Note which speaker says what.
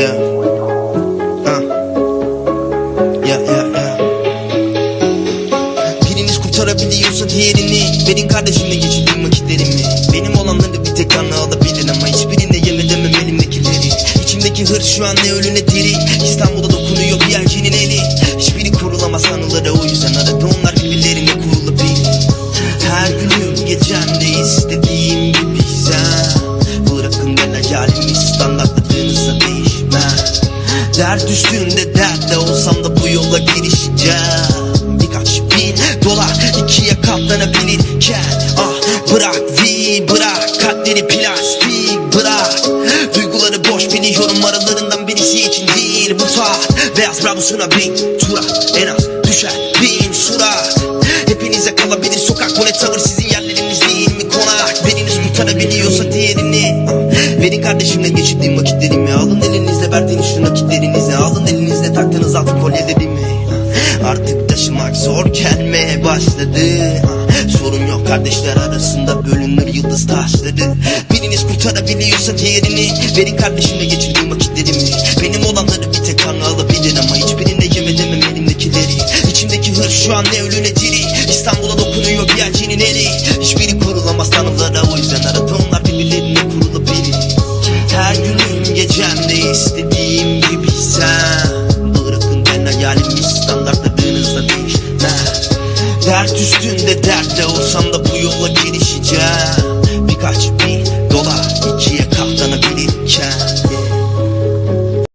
Speaker 1: Yeah. Uh. Yeah, yeah, yeah. Biriniz kurtarabiliyorsa diğerini. Verin kardeşimle geçirdiğim vakitlerimi. Benim olanları bir tek anla alabilir Ama hiçbirinde yem edemem elimdekileri. İçimdeki hırs şu an ne ölü ne diri İstanbul'da dokunuyor bir yelkenin eli. Hiçbiri kurulamaz anılara o yüzden Arada onlar birbirlerine kurulabilir. Her günüm gecemde istediğim Dert üstünde dertle olsam da bu yola girişeceğim. Birkaç bin dolar ikiye katlanabilirken Ah bırak vi bırak. Kalpleri plastik bırak. Duyguları boş biliyorum aralarından birisi için değil. Bu tat Beyaz bravosuna bin turat en az düşer bin surat. Hepinize kalabilir sokak. Bu ne tavır? Sizin yerleriniz değil mi konak? Biriniz kurtarabiliyorsa diğerini ah, Verin kardeşimle geçirdiğim vakitlerimi altın kolyelerimi Artık taşımak zor gelmeye başladı? Sorun yok kardeşler arasında bölünür yıldız taşları. Biriniz kurtarabiliyorsa diğerini Verin kardeşimle geçirdiğim vakitlerimi. Benim olanları bir tek kanlı alabilir Ama hiçbirinde yem edemem elimdekileri. İçimdeki hırs şu an ne ölü ne diri İstanbul'a dokunuyor bir elçinin eli Hiçbiri kurulamaz tanrılara o yüzden arada onlar birbirlerine kurulabilir. Her günüm gecemde istediğim Dert üstünde dertte olsam da bu yola girişeceğim